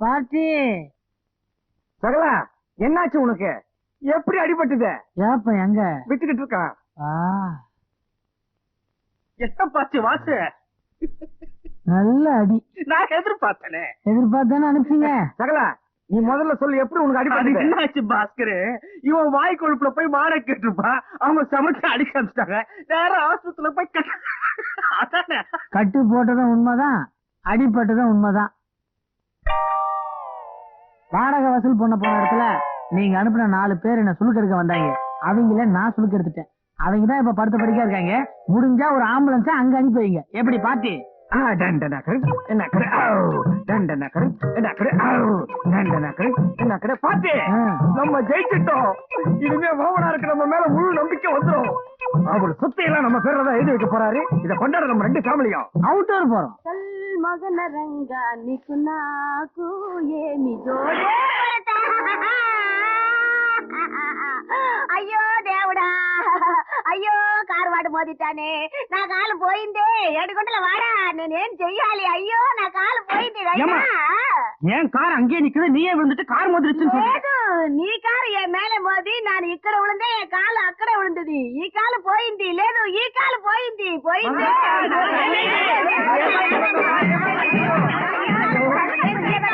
பாட்டி. சகலா என்னாச்சு உனக்கு? எப்படி அடிபட்டுத ஏப்ப எங்க? விட்டுக்கிட்டு இருக்கான் ஆ. எட்டப்பாச்சு வாசு. நல்ல அடி. நான் எதிர்பார்த்தனே. எதிர்பார்த்தானே அனுப்பிச்சீங்க. சகலா நீ முதல்ல சொல்லு எப்படி உனக்கு அது அடிபட்டுது என்னாச்சு பாஸ்கர்? இவன் வாய் கொழுப்புல போய் மாட கேட்டிருப்பான் அவங்க சமைச்சு அடிக்க ஆரம்பிச்சிட்டாங்க. நேரம் ஆஸ்பத்திரியில போய் கட்ட போட்டதும் உண்மைதான் அடிபட்டதும் உண்மைதான். வாடகை வசூல் பண்ண போன இடத்துல நீங்க அனுப்பின நாலு பேர் என்ன சுழுக்கெடுக்க வந்தாங்க. அவங்கள நான் சுலுக்கு எடுத்துட்டேன். அவங்க தான் இப்ப படுத்த படிக்கா இருக்காங்க. முடிஞ்சா ஒரு ஆம்புலன்ஸை அங்க அனுப்பி வைங்க. எப்படி பாட்டி? ஆ, டண்டனக்கரு, என்னக்கரு, ஆவ், டண்டனக்கரு, என்னக்கரு, ஆவ், டண்டனக்கரு, என்னக்கரு. பாட்டி ஆ. நம்ம ஜெயிச்சிட்டோம் இனிமே மோகனாருக்கு நம்ம மேல முழு நம்பிக்கை வந்துரும் அவர் சொத்தை எல்லாம் நம்ம பேர்ல தான் எழுதி வைக்க போறாரு இத கொண்டாட நம்ம ரெண்டு ஃபேமிலியும் அவுட்டோர் போறோம் మగన రంగా నీకు నాకు ఏమి జోడే అయ్యో దేవుడా అయ్యో కారు వాడు మోదిటానే నా కాలు పోయిందే ఏడుగుంటల వాడా నేనేం చెయ్యాలి అయ్యో నా కాలు పోయింది అయ్యా ఏం కారు అంగే నిக்கிற நீயே விழுந்துட்டு கார் மோதி నీ కారు ఏ మేల మోది నాను ఇక్కడ ఉండే కాలు అక్కడే ఉండేది ఈ కాలు పోయింది లేదు ఈ కాలు పోయింది పోయింది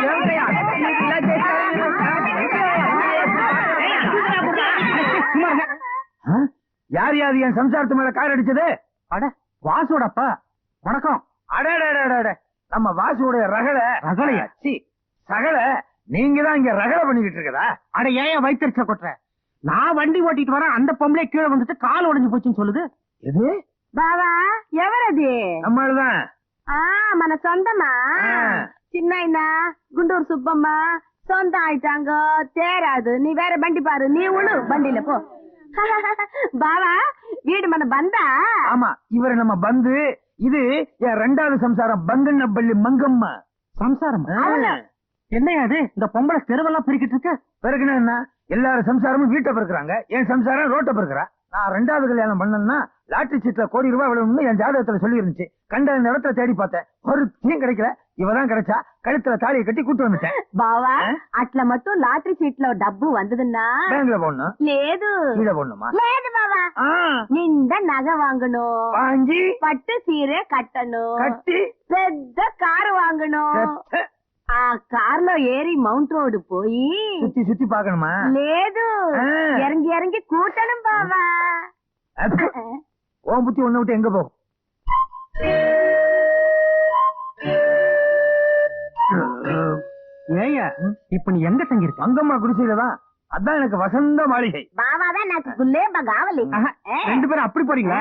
ఏమయ్యా மரியாதை என் சம்சாரத்து மேல கார் அடிச்சது? அட வாசுவோட அப்பா வணக்கம் அடடடடட நம்ம வாசுடைய ரகல ரகலையா? சி சகல நீங்க தான் இங்க ரகல பண்ணிக்கிட்டு இருக்கதா? அட ஏன் வைத்தறிச்ச கொட்டுற? நான் வண்டி ஓட்டிட்டு வரேன் அந்த பொம்பளை கீழே வந்துட்டு கால் உடைஞ்சு போச்சுன்னு சொல்லுது. எது? பாவா எவர் அது நம்மள்தான். ஆ மன சொந்தமா? சின்ன குண்டூர் சுப்பம்மா சொந்தம் ஆயிட்டாங்க தேராது. நீ வேற வண்டி பாரு நீ உழு வண்டியில போ. பாவா வீடு மன பந்தா? ஆமா இவர் நம்ம பந்து இது என் ரெண்டாவது சம்சாரம் பங்கண்ண பள்ளி மங்கம்மா. சம்சாரம்? என்னையா அது இந்த பொம்பளை தெருவெல்லாம் பிரிக்கிட்டு இருக்கு? பிறகுனா என்ன? எல்லாரும் சம்சாரமும் வீட்டை பிறக்கிறாங்க. என் சம்சாரம் ரோட்டை பிறக்கிறா. நான் ரெண்டாவது கல்யாணம் பண்ணேன்னா லாட்டரி சீட்ல கோடி ரூபாய் விழுணும்னு என் ஜாதகத்துல சொல்லி இருந்துச்சு கண்ட நேரத்துல தேடி பார்த்தேன். ஒரு தீம் கிடைக்கல. இவதான் கிடைச்சா கழுத்துல தாலியை கட்டி கூட்டு வந்துட்டேன். பாவா அட்ல மட்டும் లాటరీ சீட்ல లో డబ్బు వందదున్నా பேங்க்ல போடணும். లేదు கீழே போடணுமா? లేదు బావా ஆ, నిండా నగ వాంగను வாங்கி. పట్టు సీరే కట్టను கட்டி. పెద్ద కారు వాంగను செத்த, ఆ కార్ లో ఏరి మౌంట్ சுத்தி சுத்தி பாக்கணுமா லேது இறங்கி இறங்கி கூட்டணும் பாவா. அப்ப, புத்தி ஒண்ணு விட்டு எங்க போகும்? ஏயா இப்ப நீ எங்க தங்கியிருக்க? அங்கம்மா குடிசையிலதான் அதான் எனக்கு வசந்த மாளிகை. பாபாதான் எனக்கு குல்லே பகாவலி ரெண்டு பேரும் அப்படி போறீங்களா?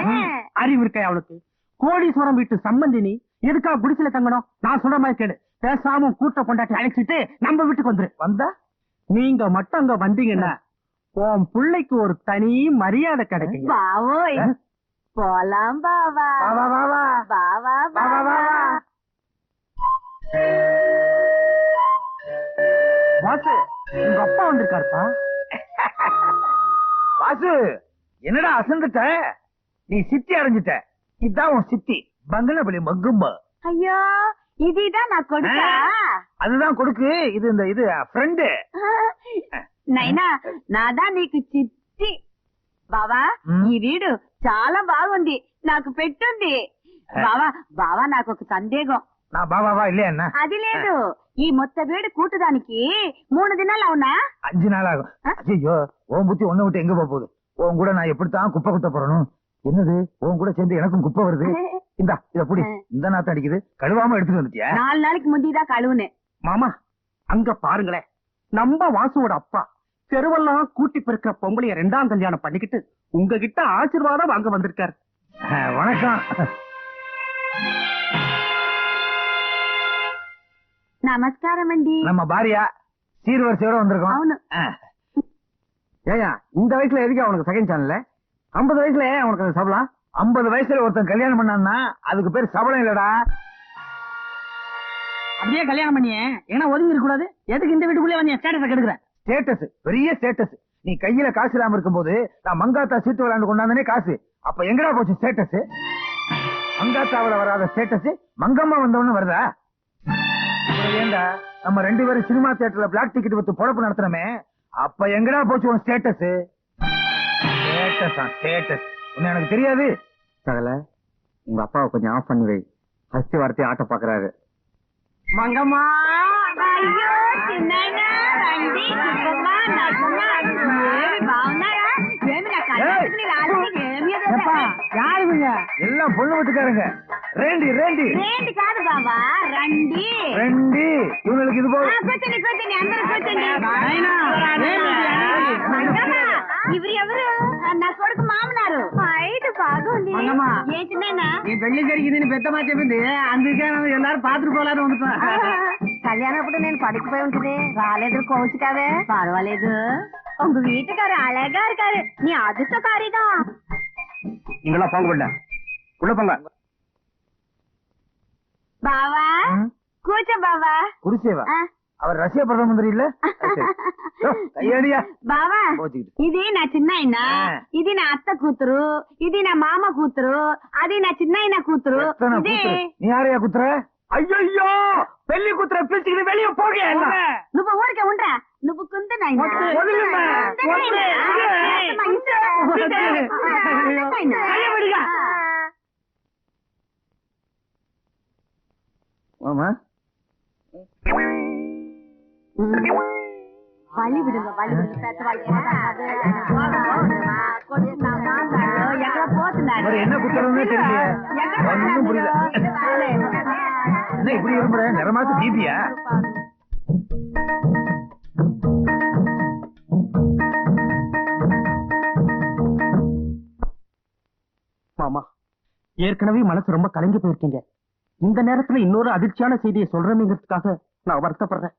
அறிவு இருக்கா அவளுக்கு? கோடீஸ்வரம் வீட்டு சம்பந்தினி எதுக்கா குடிசையில தங்கணும்? நான் சொல்ற மாதிரி கேடு பேசாம கூட்ட கொண்டாட்டி அழைச்சிட்டு நம்ம வீட்டுக்கு வந்துரு. வந்தா? நீங்க மட்டும் அங்க வந்தீங்கன்னா உன் பிள்ளைக்கு ஒரு தனி மரியாதை கிடைக்கும் பாவோ போலாம் பாவா. பாவா பாவா பாவா. உங்க அப்பா வந்திருக்காருப்பா வாசு என்னடா அசந்துட்ட நீ சித்தி அடைஞ்சிட்ட இதான் உன் சித்தி பங்கனபலி மங்கும்மா అయ్యో ఇదిదా నా కొడుకా அதுதான் கொடுக்கு இது இந்த இது ஃப்ரெண்டு నైనా నాదా నీకు చిట్టి బావా మ్. ఈ వీడు చాలా బాగుంది నాకు పెట్టుంది బావా బావా నాకు ఒక సందేహం நான் பாபாவா இல்லையா என்ன అది లేదు ఈ మొత్త వీడు కూటడానికి మూడు దినాలు అవునా அஞ்சு நாள் ஆகும் ஆ? ஐயோ உன் புத்தி ஒண்ணு விட்டு எங்க போக போகுது உன் கூட நான் எப்படித்தான் குப்பை குத்த போறணும் என்னது உன் கூட சேர்ந்து எனக்கும் குப்பை வருது இந்தா இத புடி இந்த நாத்தம் அடிக்குது கழுவாம எடுத்துட்டு வந்துட்டியா நாலு நாளைக்கு முந்திதான் கழுவுனேன் மாமா அங்க பாருங்களேன் நம்ம வாசுவோட அப்பா தெருவெல்லாம் கூட்டி பெருக்கிற பொம்பளைய ரெண்டாம் கல்யாணம் பண்ணிக்கிட்டு உங்ககிட்ட ஆசீர்வாதம் வாங்க வந்திருக்காரு ஆ, வணக்கம் నమస్కారం అండి நம்ம பாரியா சீர்வரிசையோட வந்திருக்கோம் అవును ஏயா இந்த வயசுல எதுக்கு அவனுக்கு செகண்ட் சேனல்ல ஐம்பது வயசுல ஏன் அவனுக்கு அது சபலம் ஐம்பது வயசுல ஒருத்தன் கல்யாணம் பண்ணான்னா அதுக்கு பேர் சபலம் இல்லடா அப்படியே கல்யாணம் பண்ணியே ஏன்னா ஒதுங்கி இருக்க கூடாது எதுக்கு இந்த வீட்டுக்குள்ளே வந்து ஸ்டேட்டஸ் கெடுக்கிற ஸ்டேட்டஸ் பெரிய ஸ்டேட்டஸ் நீ கையில காசு இல்லாம இருக்கும்போது நான் மங்காத்தா சீட்டு விளையாண்டு கொண்டாந்தனே காசு அப்ப எங்கடா போச்சு ஸ்டேட்டஸ் மங்காத்தாவுல வராத ஸ்டேட்டஸ் மங்கம்மா வந்தவொன்னு வருதா ஏண்டா நம்ம ரெண்டு பேரும் சினிமா தியேட்டர்ல பிளாக் டிக்கெட் வித்து பொழப்பு நடத்தினமே அப்ப எங்கடா போச்சு உன் ஸ்டேட்டஸ் ஸ்டேட்டஸா ஸ்டேட்டஸ் உன்னை எனக்கு தெரியாது. சகல உங்க அப்பாவை கொஞ்சம் ஆஃப் பண்ணி வை. ஃபர்ஸ்ட் வார்த்தை ஆட்ட பாக்குறாரு மங்கம்மா! ஏய் చిన్నయ్య రండి సుబ్బమ్మ నడుమ ఏమి బాగున్నారా ఏమి నా కళ్ళకి రాలేదు ఏమి எப்பா யாரு இவங்க எல்லாம் பொண்ணு வீட்டுக்காரங்க ரேண்டி ரேண்டி ఏంటి కాదు బాబా రండి ரெண்டி இவங்களுக்கு இது ఆ, போல కూర్చోండి కూర్చోండి అందరూ కూర్చోండి నాయనా, ఏంటి? మంగమ్మ ఇవరు ఎవరు నా కొడుకు మామనారు హైట్ బాగుంది మంగమ్మ. ఏ చిన్న నీ పెళ్లి జరిగిందని పెద్దమ్మా చెప్పింది అందుకే ఎల్లారు పాత్ర పోలాదని వండుతా కళ్యాణం అప్పుడు నేను పడుకుపోయి ఉంటుంది రాలేదు కోచ్ కావే పర్వాలేదు உங்க வீட்டுக்காரு அழகா இருக்காரு நீ அதிர்ஷ்டக்காரிதான் நீங்களாம் போங்க உள்ள உள்ள போங்க. பாவா? கூச்ச பாவா? குருசேவா? அவர் ரஷ்ய பிரதம மந்திரி இல்ல? கையடியா. பாவா இது நான் சின்ன அண்ணா? இது நான் அத்தை கூத்துரு? இது நான் மாமா கூத்துரு? அது நான் சின்ன கூத்துரு? நீ யாரையா கூத்துற? ஐயோ பெல்லி கூத்துற பிரிச்சுக்கிட்டு வெளியே போகியா இப்ப ஊருக்க உண்டா నువ్వు కుందు నాయనా. వద్దు, వదిలేమ్మా. కుందు నాయనా. వద్దు, వద్దు. అత్తమ్మ, ఇంట్లో. వద్దు. నాయనా. கையை விடுங்க. மாமா வழி விடுங்க வழி விடுங்க పెద్దవాళ్ళు పోతాడు. కొడుతున్నావా? ఎక్కడ పోతున్నాడు మరి என்ன குத்துறதுன்னே தெரியலையே. ఎక్కడ ஒண்ணும் புரியல. పోతున్నాడు? என்ன இப்படி விரும்புற நிறமாத்து பிபியா மாமா ஏற்கனவே மனசு ரொம்ப கலங்கி போயிருக்கீங்க. இந்த நேரத்துல இன்னொரு அதிர்ச்சியான செய்தியை சொல்றேங்கிறதுக்காக நான் வருத்தப்படுறேன்.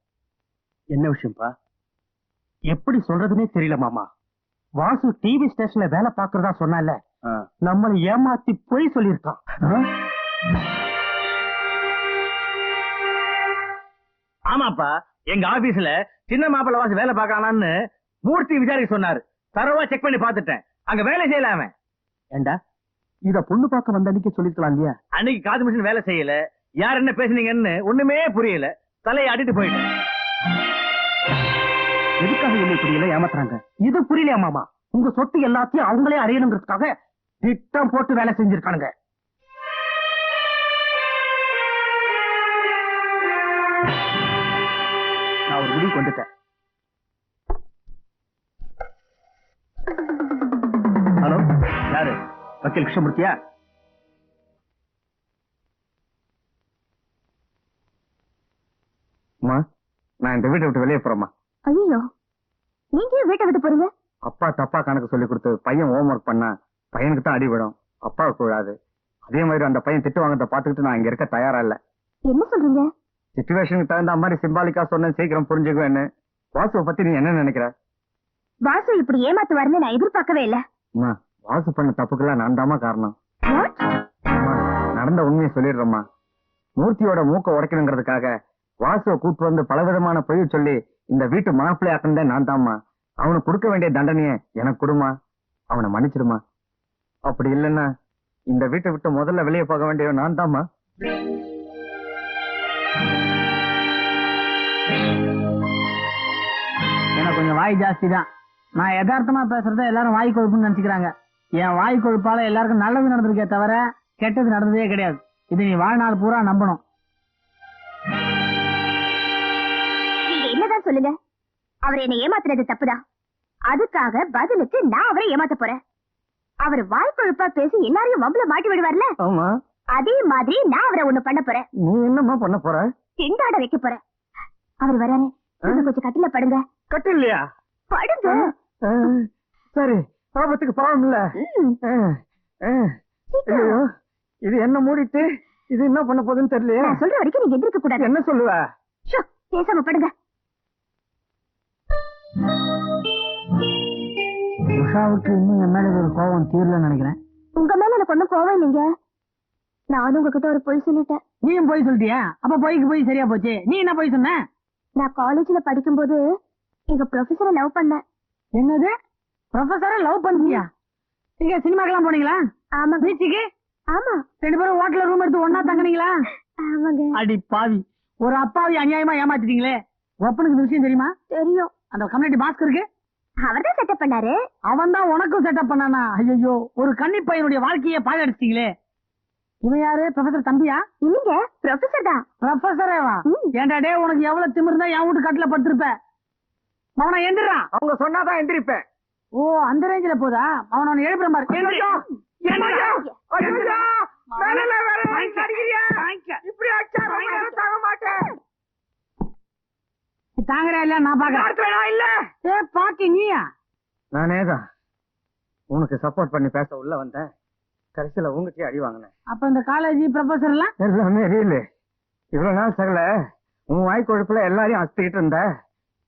என்ன விஷயம்ப்பா? எப்படி சொல்றதுனே தெரியல மாமா. வாசு டிவி ஸ்டேஷன்ல வேலை பாக்குறதா சொன்னால நம்மளை ஏமாத்தி பொய் சொல்லியிருக்கான். ஆமாப்பா எங்க ஆபீஸ்ல சின்ன மாப்பிள்ள வாசி வேலை பார்க்கலான்னு மூர்த்தி விசாரிக்க சொன்னாரு. தரவா செக் பண்ணி பார்த்துட்டேன். அங்க வேலை செய்யல அவன். ஏண்டா? இத பொண்ணு பார்க்க வந்த அன்னைக்கு சொல்லிருக்கலாம் இல்லையா? அன்னைக்கு காது மிஷின் வேலை செய்யல. யார் என்ன பேசுனீங்கன்னு ஒண்ணுமே புரியல. தலையை ஆட்டிட்டு போயிட்டேன். எதுக்காக என்ன எல்லாம் ஏமாத்துறாங்க? இது புரியலையா மாமா? உங்க சொத்து எல்லாத்தையும் அவங்களே அறியணுங்கிறதுக்காக திட்டம் போட்டு வேலை செஞ்சிருக்கானுங்க. நான் ஒரு முடிவு வந்துட்டேன். ஹலோ? யாரு? வக்கீல் கிருஷ்ணமூர்த்தியா? அம்மா நான் இந்த வீட்டை விட்டு வெளியே போறேம்மா. ஐயோ நீங்க ஏன் வீட்டை விட்டு போறீங்க? அப்பா தப்பா கணக்கு சொல்லி கொடுத்து பையன் ஹோம் ஒர்க் பண்ணா பையனுக்கு தான் அடிபடும் அப்பாவுக்கு விடாது அதே மாதிரி அந்த பையன் திட்டு வாங்கறத பாத்துக்கிட்டு நான் இங்க இருக்க தயாரா இல்ல. என்ன சொல்றீங்க? சுச்சுவேஷனுக்கு தகுந்த மாதிரி சிம்பாலிக்கா சொன்னேன் சீக்கிரம் புரிஞ்சுக்குவேன்னு. வாசுவை பத்தி நீ என்ன நினைக்கிற? வாசு இப்படி ஏமாத்துவாருன்னு நான் எதிர்பார்க்கவே இல்ல. அம்மா வாசு பண்ண தப்புக்கெல்லாம் நான் தாமா காரணம். நடந்த உண்மையை சொல்லிடுறோம்மா. மூர்த்தியோட மூக்க உடைக்கணுங்கிறதுக்காக வாசுவை கூட்டு வந்து பலவிதமான பொய் சொல்லி இந்த வீட்டு மாப்பிள்ளை ஆக்கினதே நான் தாம்மா. அவனுக்கு கொடுக்க வேண்டிய தண்டனைய எனக்கு கொடுமா அவனை மன்னிச்சிடுமா அப்படி இல்லைன்னா இந்த வீட்டை விட்டு முதல்ல வெளியே போக வேண்டிய நான் தாம்மா. எனக்கு கொஞ்சம் வாய் ஜாஸ்தி தான். நான் யதார்த்தமா பேசுறத எல்லாரும் வாய் கொழுப்புன்னு நினைச்சுக்கிறாங்க. என் வாய் கொழுப்பால எல்லாருக்கும் நல்லது நடந்திருக்கே தவிர கெட்டது நடந்ததே கிடையாது. இது நீ வாழ்நாள் பூரா நம்பணும். நீங்க என்னதான் சொல்லுங்க? அவர் என்ன ஏமாத்துறது தப்புதான் அதுக்காக பதிலுக்கு நான் அவரை ஏமாத்த போறேன். அவர் வாய்ப்பொழுப்பா பேசி எல்லாரையும் வம்புல மாட்டி விடுவார்ல? ஆமா. அதே மாதிரி நான் அவரை ஒண்ணு பண்ண போறேன். நீ என்னம்மா பண்ண போற? திண்டாட வைக்க போறேன். அவர் வராரு. கொஞ்சம் கட்டில படுங்க. கட்டு இல்லையா படுங்க சரி. ஆபத்துக்கு பாவம் இல்ல. ஐயோ, இது என்ன மூடிட்டு? இது என்ன பண்ண போகுதுன்னு தெரியலையே. நான் சொல்ற வரைக்கும் நீங்க எந்திரிக்க கூடாது. என்ன சொல்லுவ? பேசாம படுங்க. உஷாவுக்கு இன்னும் என் மேல ஒரு கோபம் தீரலன்னு நினைக்கிறேன். உங்க மேல எனக்கு ஒண்ணும் கோவம் இல்லைங்க. நானும் உங்ககிட்ட ஒரு பொய் சொல்லிட்டேன். நீயும் போய் சொல்லிட்டியா? அப்ப போய்க்கு போய் சரியா போச்சு. நீ என்ன போய் சொன்ன? நான் காலேஜ்ல படிக்கும்போது எங்க ப்ரொஃபஸரை லவ் பண்ணேன். என்னது? ப்ரொஃபஸரை லவ் பண்ணியா நீங்க சினிமாக்கெல்லாம் போனீங்களா? ஆமாங்க பீச்சுக்கு? ஆமா. ரெண்டு பேரும் ஹோட்டல்ல ரூம் எடுத்து ஒண்ணா தங்குனீங்களா? ஆமாங்க. அடி பாவி. ஒரு அப்பாவை அநியாயமா ஏமாத்திட்டீங்களே. ஒப்பனுக்கு இந்த விஷயம் தெரியுமா? தெரியும். அந்த கம்யூனிட்டி பாஸ்கருக்கு அவர்தான் செட்டப் பண்ணாரு. அவன் தான் உனக்கும் செட்டப் பண்ணானா? ஐயோ ஒரு கன்னி பையனுடைய வாழ்க்கையை பாழடிச்சிட்டீங்களே. இவன் யாரு? ப்ரொஃபசர் தம்பியா? இல்லைங்க ப்ரொஃபசர் தான். ப்ரொஃபசரேவா. ஏன்டா டே உனக்கு எவ்வளவு திமிருந்தா என் வீட்டு கட்டில படுத்திருப்ப? அவனை எந்திரான் அவங்க சொன்னாதான் எந்திரிப்பேன். ஓ அந்த ரேஞ்சில போதா? அவன் அவனை எழுப்புற மாதிரி. எந்திரி. எந்திரி. ஐயோ, வேலையில வேலை வாங்கிக்க. அடிக்கிறியா? வாங்கிக்க. இப்படி அடிச்சா ரொம்ப நேரம் தாங்க மாட்டேன். நீ தாங்குறியா இல்லையா? நான் பாக்குறேன். இல்ல. ஏ பாட்டி நீயா? நானே தான். உனக்கு சப்போர்ட் பண்ணி பேச உள்ள வந்தேன். கடைசியில உங்ககிட்டயே அடி வாங்கினேன். அப்ப இந்த காலேஜ் ப்ரொஃபசர் எல்லாம்? எல்லாமே ரீல் இவ்வளவு நாள் சகல உன் வாய் கொழுப்புல எல்லாரையும் அசத்திக்கிட்டு இருந்த.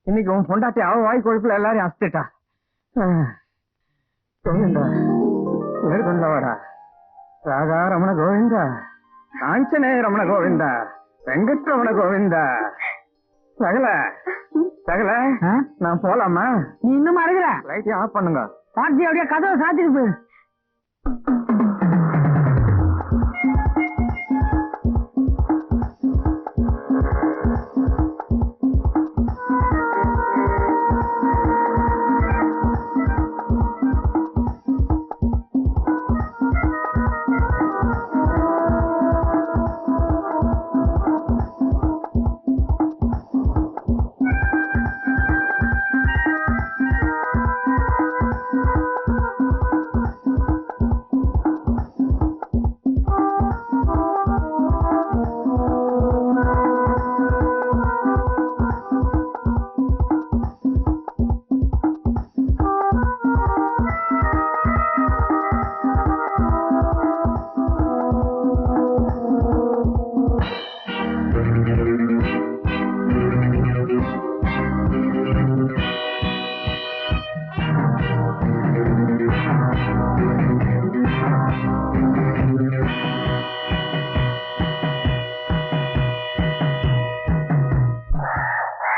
இன்னைக்கு உன் பொண்டாட்டி அவ வாய் கொழுப்புல எல்லாரையும் அசத்திட்டா. ஏற்கொண்டவாடா ராகா ரமண கோவிந்தா காஞ்சனே ரமண கோவிந்தா வெங்கட் ரமண கோவிந்தா. சகல சகல? நான் போலாமா? நீ இன்னும் அருகிற லைட்டையும் ஆஃப் பண்ணுங்க. பாட்டி அப்படியே கதவை சாத்திட்டு போயிரு.